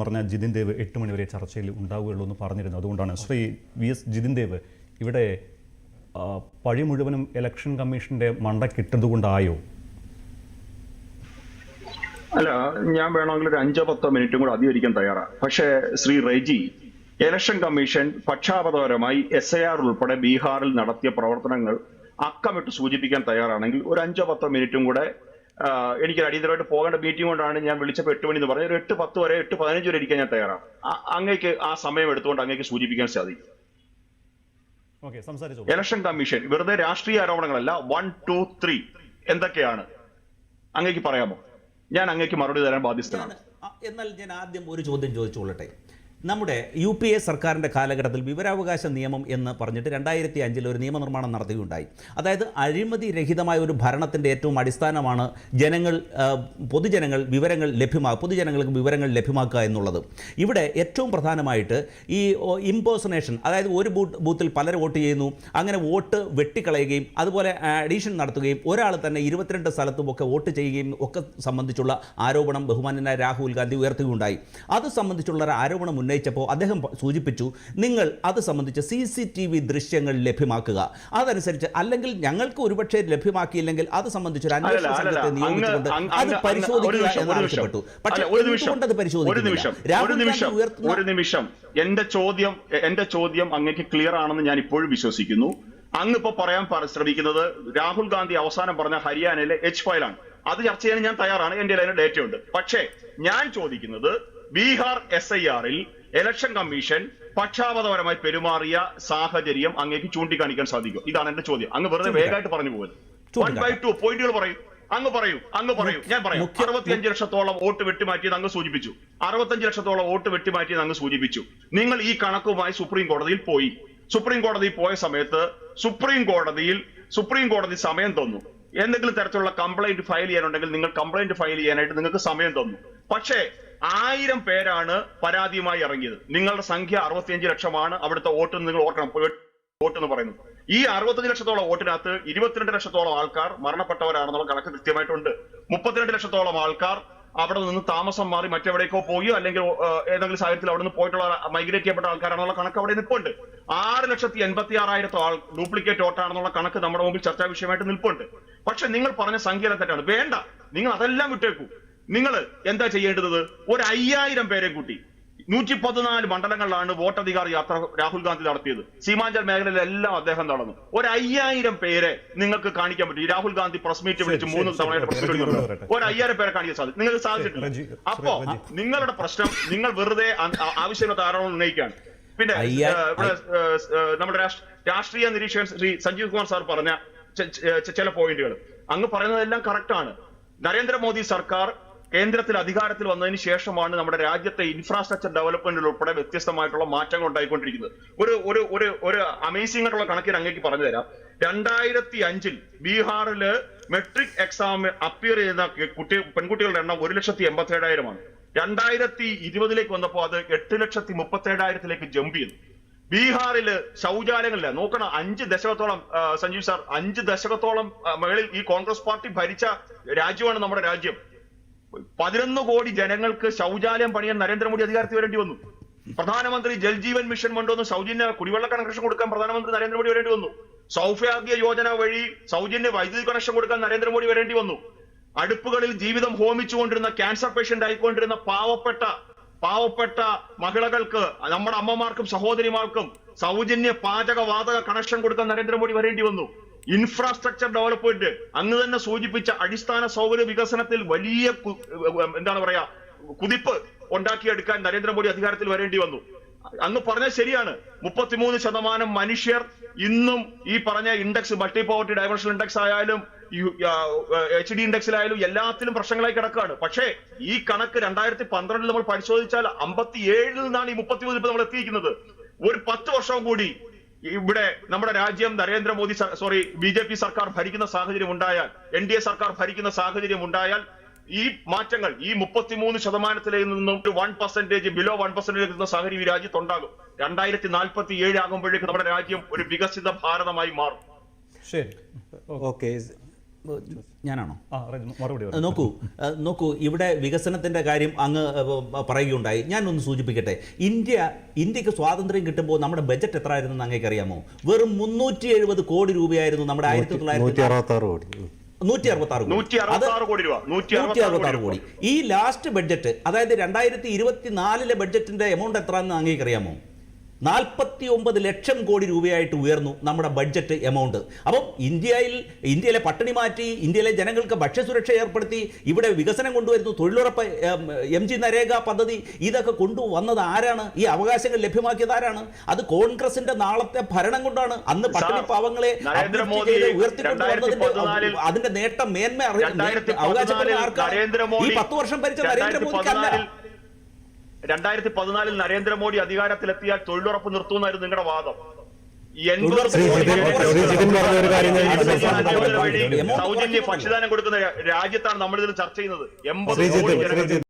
പറഞ്ഞ ജിതിൻ ദേവ് എട്ട് മണിവരെ ചർച്ചയിൽ ഉണ്ടാവുകയുള്ളൂ എന്ന് പറഞ്ഞിരുന്നു. അതുകൊണ്ടാണ് ശ്രീ വി എസ് ജിതിൻ ദേവ് ഇവിടെ പഴി മുഴുവനും ഇലക്ഷൻ കമ്മീഷന്റെ മണ്ടക്കിട്ടതുകൊണ്ടായോ അല്ല ഞാൻ വേണമെങ്കിൽ ഒരു അഞ്ചോ പത്തോ മിനിറ്റും കൂടെ അധികരിക്കാൻ തയ്യാറാണ്. പക്ഷേ ശ്രീ റെജി ഇലക്ഷൻ കമ്മീഷൻ പക്ഷാപതപരമായി എസ് ഐ ആർ ഉൾപ്പെടെ ബീഹാറിൽ നടത്തിയ പ്രവർത്തനങ്ങൾ അക്കമിട്ട് സൂചിപ്പിക്കാൻ തയ്യാറാണെങ്കിൽ ഒരു അഞ്ചോ പത്തോ മിനിറ്റും കൂടെ എനിക്ക് അടിയന്തരമായിട്ട് പോകേണ്ട മീറ്റിംഗ് കൊണ്ടാണ് ഞാൻ വിളിച്ചപ്പോൾ എട്ട് മണി എന്ന് പറഞ്ഞത്. ഒരു എട്ട് പത്ത് വരെ എട്ട് പതിനഞ്ച് വരെ ഇരിക്കാൻ ഞാൻ തയ്യാറാണ്. അങ്ങേക്ക് ആ സമയം എടുത്തുകൊണ്ട് അങ്ങേക്ക് സൂചിപ്പിക്കാൻ സാധിക്കും. ഓക്കെ ഇലക്ഷൻ കമ്മീഷൻ വെറുതെ രാഷ്ട്രീയ ആരോപണങ്ങളല്ല വൺ ടു ത്രീ എന്തൊക്കെയാണ്? അങ്ങേക്ക് പറയാമോ? ഞാൻ അങ്ങേക്ക് മറുപടി തരാൻ ബാധ്യസ്ഥനാണ്. എന്നാൽ ഞാൻ ആദ്യം ഒരു ചോദ്യം ചോദിച്ചുകൊള്ളട്ടെ. നമ്മുടെ യു പി എ സർക്കാരിന്റെ കാലഘട്ടത്തിൽ വിവരാവകാശ നിയമം എന്ന് പറഞ്ഞിട്ട് രണ്ടായിരത്തി അഞ്ചിൽ ഒരു നിയമനിർമ്മാണം നടത്തുകയുണ്ടായി. അതായത് അഴിമതി രഹിതമായ ഒരു ഭരണത്തിന്റെ ഏറ്റവും അടിസ്ഥാനമാണ് ജനങ്ങൾ പൊതുജനങ്ങൾ വിവരങ്ങൾ ലഭ്യമാക്കുക പൊതുജനങ്ങൾക്ക് വിവരങ്ങൾ ലഭ്യമാക്കുക എന്നുള്ളത്. ഇവിടെ ഏറ്റവും പ്രധാനമായിട്ട് ഈ ഇമ്പോസനേഷൻ അതായത് ഒരു ബൂത്ത് ബൂത്തിൽ പലർ വോട്ട് ചെയ്യുന്നു അങ്ങനെ വോട്ട് വെട്ടിക്കളയുകയും അതുപോലെ അഡീഷൻ നടത്തുകയും ഒരാൾ തന്നെ ഇരുപത്തിരണ്ട് സ്ഥലത്തും ഒക്കെ വോട്ട് ചെയ്യുകയും ഒക്കെ സംബന്ധിച്ചുള്ള ആരോപണം ബഹുമാനനായ രാഹുൽ ഗാന്ധി ഉയർത്തുകയുണ്ടായി. അത് സംബന്ധിച്ചുള്ള ആരോപണം ഉന്നയിച്ചപ്പോൾ അദ്ദേഹം സൂചിപ്പിച്ചു നിങ്ങൾ അത് സംബന്ധിച്ച് സി സി ടി വി ദൃശ്യങ്ങൾ ലഭ്യമാക്കുക. അതനുസരിച്ച് അല്ലെങ്കിൽ ഞങ്ങൾക്ക് ഒരുപക്ഷെ ലഭ്യമാക്കിയില്ലെങ്കിൽ അത് സംബന്ധിച്ച് ഒരു അന്വേഷണ. സംഘത്തെ നിയോഗിച്ചുകൊണ്ട് അത് പരിശോധിക്കുക എന്ന് ആവശ്യപ്പെട്ടു. പക്ഷേ അല്ല, ഒരു നിമിഷം, അത് ഒരു എന്റെ ചോദ്യം എന്റെ ചോദ്യം അങ്ങേക്ക് ക്ലിയർ ആണെന്ന് ഞാൻ ഇപ്പോഴും വിശ്വസിക്കുന്നു. അങ്ങ് ഇപ്പൊ പറയാൻ ശ്രമിക്കുന്നത് രാഹുൽ ഗാന്ധി അവസാനം പറഞ്ഞ ഹരിയാനയിലെ എച്ച് ഫയലാണ് അത് ചർച്ച ചെയ്യാൻ ഞാൻ തയ്യാറാണ്. എന്റെ അതിന് ഡേറ്റ ഉണ്ട് പക്ഷേ ഞാൻ ചോദിക്കുന്നത് ബീഹാർ എസ് ഐ ആറിൽ ഇലക്ഷൻ കമ്മീഷൻ പക്ഷാപതപരമായി പെരുമാറിയ സാഹചര്യം അങ്ങേക്ക് ചൂണ്ടിക്കാണിക്കാൻ സാധിക്കും. ഇതാണ് എന്റെ ചോദ്യം. അങ്ങ് വെറുതെ വേഗമായിട്ട് പറഞ്ഞു പോകുന്നത് വൺ ബൈ ടു പോയിന്റുകൾ പറയും. അങ്ങ് പറയൂ അങ്ങ് പറയൂ ഞാൻ പറയാം. അറുപത്തിയഞ്ച് ലക്ഷത്തോളം വോട്ട് വെട്ടിമാറ്റിയത് അങ്ങ് സൂചിപ്പിച്ചു. അറുപത്തഞ്ച് ലക്ഷത്തോളം വോട്ട് വെട്ടിമാറ്റിയത് അങ്ങ് സൂചിപ്പിച്ചു. നിങ്ങൾ ഈ കണക്കുമായി സുപ്രീം കോടതിയിൽ പോയി. സുപ്രീം കോടതിയിൽ പോയ സമയത്ത് സുപ്രീം കോടതിയിൽ സുപ്രീം കോടതി സമയം തന്നു. എന്തെങ്കിലും തരത്തിലുള്ള കംപ്ലൈന്റ് ഫയൽ ചെയ്യാനുണ്ടെങ്കിൽ നിങ്ങൾ കംപ്ലൈന്റ് ഫയൽ ചെയ്യാനായിട്ട് നിങ്ങൾക്ക് സമയം തന്നു. പക്ഷേ ആയിരം പേരാണ് പരാതിയുമായി ഇറങ്ങിയത്. നിങ്ങളുടെ സംഖ്യ അറുപത്തിയഞ്ച് ലക്ഷമാണ്. അവിടുത്തെ വോട്ട് നിങ്ങൾ ഓർക്കണം. വോട്ട് എന്ന് പറയുന്നത് ഈ അറുപത്തഞ്ച് ലക്ഷത്തോളം വോട്ടിനകത്ത് ഇരുപത്തിരണ്ട് ലക്ഷത്തോളം ആൾക്കാർ മരണപ്പെട്ടവരാണെന്നുള്ള കണക്ക് കൃത്യമായിട്ടുണ്ട്. മുപ്പത്തിരണ്ട് ലക്ഷത്തോളം ആൾക്കാർ അവിടെ നിന്ന് താമസം മാറി മറ്റെവിടേക്കോ പോയോ അല്ലെങ്കിൽ ഏതെങ്കിലും സാഹചര്യത്തിൽ അവിടെ നിന്ന് പോയിട്ടുള്ള മൈഗ്രേറ്റ് ചെയ്യപ്പെട്ട ആൾക്കാരാണെന്നുള്ള കണക്ക് അവിടെ നിൽപ്പുണ്ട്. ആറ് ലക്ഷത്തി എൺപത്തി ആറായിരത്തോ ആൾ ഡ്യൂപ്ലിക്കേറ്റ് വോട്ടാണെന്നുള്ള കണക്ക് നമ്മുടെ മുമ്പിൽ ചർച്ചാ വിഷയമായിട്ട് നിൽപ്പുണ്ട്. പക്ഷെ നിങ്ങൾ പറഞ്ഞ സംഖ്യ തെറ്റാണ്. വേണ്ട. നിങ്ങൾ അതെല്ലാം വിട്ടേക്കൂ. നിങ്ങൾ എന്താ ചെയ്യേണ്ടത്? ഒരു അയ്യായിരം പേരെ കൂട്ടി. നൂറ്റി പതിനാല് മണ്ഡലങ്ങളിലാണ് വോട്ടധികാർ യാത്ര രാഹുൽ ഗാന്ധി നടത്തിയത്. സീമാഞ്ചൽ മേഖലയിലെല്ലാം അദ്ദേഹം നടന്നു. ഒരു അയ്യായിരം പേരെ നിങ്ങൾക്ക് കാണിക്കാൻ പറ്റും. രാഹുൽ ഗാന്ധി പ്രസ് മീറ്റ് വിളിച്ച് മൂന്ന് തവണ തവണയായിട്ട് പ്രസ് മീറ്റ്. ഒരു അയ്യായിരം പേരെ കാണിക്കാൻ സാധിക്കും. നിങ്ങൾക്ക് സാധിച്ചിട്ടില്ല. അപ്പോ നിങ്ങളുടെ പ്രശ്നം നിങ്ങൾ വെറുതെ ധാരാളം ആവശ്യമില്ലാത്ത ആരോപണം ഉന്നയിക്കുകയാണ്. പിന്നെ ഇവിടെ നമ്മുടെ രാഷ്ട്ര- രാഷ്ട്രീയ നിരീക്ഷകൻ ശ്രീ സഞ്ജീവ് കുമാർ സാർ പറഞ്ഞ ചില പോയിന്റുകൾ. അങ്ങ് പറയുന്നതെല്ലാം കറക്റ്റ് ആണ്. നരേന്ദ്രമോദി സർക്കാർ കേന്ദ്രത്തിൽ അധികാരത്തിൽ വന്നതിന് ശേഷമാണ് നമ്മുടെ രാജ്യത്തെ ഇൻഫ്രാസ്ട്രക്ചർ ഡെവലപ്മെന്റിൽ ഉൾപ്പെടെ വ്യത്യസ്തമായിട്ടുള്ള മാറ്റങ്ങൾ ഉണ്ടായിക്കൊണ്ടിരിക്കുന്നത്. ഒരു ഒരു ഒരു ഒരു അമേസിംഗ് ആയിട്ടുള്ള കണക്കിന് അങ്ങേക്ക് പറഞ്ഞു തരാം. രണ്ടായിരത്തി അഞ്ചിൽ ബീഹാറിൽ മെട്രിക് എക്സാം അപ്പിയർ ചെയ്യുന്ന കുട്ടി പെൺകുട്ടികളുടെ എണ്ണം ഒരു ലക്ഷത്തി എൺപത്തി ഏഴായിരമാണ് രണ്ടായിരത്തി ഇരുപതിലേക്ക് വന്നപ്പോൾ അത് എട്ട് ലക്ഷത്തി മുപ്പത്തി ഏഴായിരത്തിലേക്ക് ജമ്പ് ചെയ്തു. ബീഹാറിൽ ശൗചാലയങ്ങളില്ല. നോക്കണം അഞ്ച് ദശകത്തോളം സഞ്ജീവ് സാർ അഞ്ച് ദശകത്തോളം മേളിൽ ഈ കോൺഗ്രസ് പാർട്ടി ഭരിച്ച രാജ്യമാണ് നമ്മുടെ രാജ്യം. പതിനൊന്ന് കോടി ജനങ്ങൾക്ക് ശൗചാലയം പണിയാൻ നരേന്ദ്രമോദി അധികാരത്തിൽ വരേണ്ടി വന്നു. പ്രധാനമന്ത്രി ജൽജീവൻ മിഷൻ കൊണ്ടുവന്ന് സൗജന്യ കുടിവെള്ള കണക്ഷൻ കൊടുക്കാൻ പ്രധാനമന്ത്രി നരേന്ദ്രമോദി വരേണ്ടി വന്നു. സൗഭാഗ്യ യോജന വഴി സൗജന്യ വൈദ്യുതി കണക്ഷൻ കൊടുക്കാൻ നരേന്ദ്രമോദി വരേണ്ടി വന്നു. അടുപ്പുകളിൽ ജീവിതം ഹോമിച്ചുകൊണ്ടിരുന്ന ക്യാൻസർ പേഷ്യന്റ് ആയിക്കൊണ്ടിരുന്ന പാവപ്പെട്ട പാവപ്പെട്ട മഹിളകൾക്ക് നമ്മുടെ അമ്മമാർക്കും സഹോദരിമാർക്കും സൗജന്യ പാചക വാതക കണക്ഷൻ കൊടുക്കാൻ നരേന്ദ്രമോദി വരേണ്ടി വന്നു. ഇൻഫ്രാസ്ട്രക്ചർ ഡെവലപ്മെന്റ് അങ്ങ് തന്നെ സൂചിപ്പിച്ച അടിസ്ഥാന സൗകര്യ വികസനത്തിൽ വലിയ എന്താണ് പറയാ കുതിപ്പ് ഉണ്ടാക്കിയെടുക്കാൻ നരേന്ദ്രമോദി അധികാരത്തിൽ വരേണ്ടി വന്നു. അങ്ങ് പറഞ്ഞ ശരിയാണ്. മുപ്പത്തിമൂന്ന് ശതമാനം മനുഷ്യർ ഇന്നും ഈ പറഞ്ഞ index multi poverty diversal index ആയാലും എച്ച് ഡി ഇൻഡെക്സിലായാലും എല്ലാത്തിലും പ്രശ്നങ്ങളായി കിടക്കുകയാണ് പക്ഷേ ഈ കണക്ക് രണ്ടായിരത്തി പന്ത്രണ്ടിൽ നമ്മൾ പരിശോധിച്ചാൽ അമ്പത്തി ഏഴിൽ നിന്നാണ് ഈ മുപ്പത്തിമൂന്നിൽ ഇപ്പൊ നമ്മൾ എത്തിയിരിക്കുന്നത്. ഒരു പത്ത് വർഷം കൂടി ഇവിടെ നമ്മുടെ രാജ്യം Narendra Modi sorry B J P സർക്കാർ ഭരിക്കുന്ന സാഹചര്യം ഉണ്ടായാൽ എൻ ഡി എ സർക്കാർ ഭരിക്കുന്ന സാഹചര്യം ഉണ്ടായാൽ ഈ മാറ്റങ്ങൾ ഈ മുപ്പത്തിമൂന്ന് ശതമാനത്തിൽ നിന്നും ഒരു one percentage below one percentage എത്തുന്ന സാഹചര്യം ഈ രാജ്യത്തുണ്ടാകും. രണ്ടായിരത്തി നാൽപ്പത്തി ഏഴ് ആകുമ്പോഴേക്ക് നമ്മുടെ രാജ്യം ഒരു വികസിത ഭാരതമായി മാറും. ശരി. ഓക്കെ. ഞാനാണോ? ആ മറുപടി നോക്കൂ. നോക്കൂ ഇവിടെ വികസനത്തിന്റെ കാര്യം അങ്ങ് പറയുകയുണ്ടായി. ഞാനൊന്ന് സൂചിപ്പിക്കട്ടെ. ഇന്ത്യ ഇന്ത്യയ്ക്ക് സ്വാതന്ത്ര്യം കിട്ടുമ്പോൾ നമ്മുടെ ബജറ്റ് എത്ര ആയിരുന്നു അങ്ങേക്ക് അറിയാമോ വെറും മുന്നൂറ്റി എഴുപത് കോടി രൂപയായിരുന്നു നമ്മുടെ ആയിരത്തി തൊള്ളായിരത്തി. നൂറ്റി അറുപത്തി കോടി. രൂപ നൂറ്റി അറുപത്തി ആറ് കോടി കോടി ഈ ലാസ്റ്റ് ബഡ്ജറ്റ് അതായത് രണ്ടായിരത്തി ഇരുപത്തി നാലിലെ ബഡ്ജറ്റിന്റെ എമൗണ്ട് എത്രയാണെന്ന് അങ്ങേക്ക് അറിയാമോ നാൽപ്പത്തി ഒമ്പത് ലക്ഷം കോടി രൂപയായിട്ട് ഉയർന്നു നമ്മുടെ ബഡ്ജറ്റ് എമൗണ്ട്. അപ്പം ഇന്ത്യയിൽ ഇന്ത്യയിലെ പട്ടിണി മാറ്റി ഇന്ത്യയിലെ ജനങ്ങൾക്ക് ഭക്ഷ്യസുരക്ഷ ഏർപ്പെടുത്തി ഇവിടെ വികസനം കൊണ്ടുവരുന്നു തൊഴിലുറപ്പ് എം, ജി നരേഗ പദ്ധതി ഇതൊക്കെ കൊണ്ടുവന്നത് ആരാണ്? ഈ അവകാശങ്ങൾ ലഭ്യമാക്കിയത് ആരാണ്? അത് കോൺഗ്രസിന്റെ നാളത്തെ ഭരണം കൊണ്ടാണ് അന്ന് പട്ടിണി പാവങ്ങളെ ഉയർത്തിക്കൊണ്ടുവന്നതിന്റെ 2014 അതിന്റെ നേട്ടം മേന്മ അവകാശപ്പെടുന്ന ആർക്കാണ്? ഈ പത്ത് വർഷം ഭരിച്ച നരേന്ദ്രമോദിക്കല്ല. രണ്ടായിരത്തി പതിനാലിൽ നരേന്ദ്രമോദി അധികാരത്തിലെത്തിയാൽ തൊഴിലുറപ്പ് നിർത്തുമെന്നായിരുന്നു നിങ്ങളുടെ വാദം സൗജന്യ. ഭക്ഷ്യദാനം കൊടുക്കുന്ന രാജ്യത്താണ് നമ്മളിതിൽ ചർച്ച ചെയ്യുന്നത് എൺപത്